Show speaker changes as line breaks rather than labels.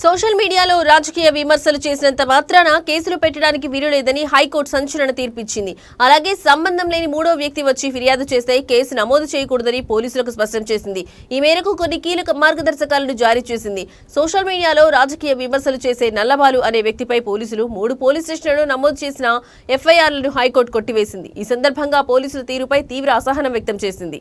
Social మీడియాలో రాజకీయ విమర్శలు చేసినంత మాత్రాన కేసులు పెట్టడానికి వీలులేదని హైకోర్టు సంచలన తీర్పిచ్చింది. అలాగే సంబంధం లేని మూడో వ్యక్తి వచ్చి ఫిర్యాదు చేస్తే కేసు నమోదు చేయకూడదని పోలీసులకు స్పష్టం చేసింది. ఈ మేరకు కొన్ని కీలక మార్గదర్శకాలను జారీ చేసింది. సోషల్ మీడియాలో రాజకీయ విమర్శలు చేసే నల్లబాలు అనే వ్యక్తిపై పోలీసులు మూడు పోలీస్ స్టేషన్లలో నమోదు చేసిన ఎఫ్ఐఆర్లను హైకోర్టు కొట్టివేసింది. ఈ సందర్భంగా పోలీసుల తీరుపై తీవ్ర అసహనం వ్యక్తం చేసింది.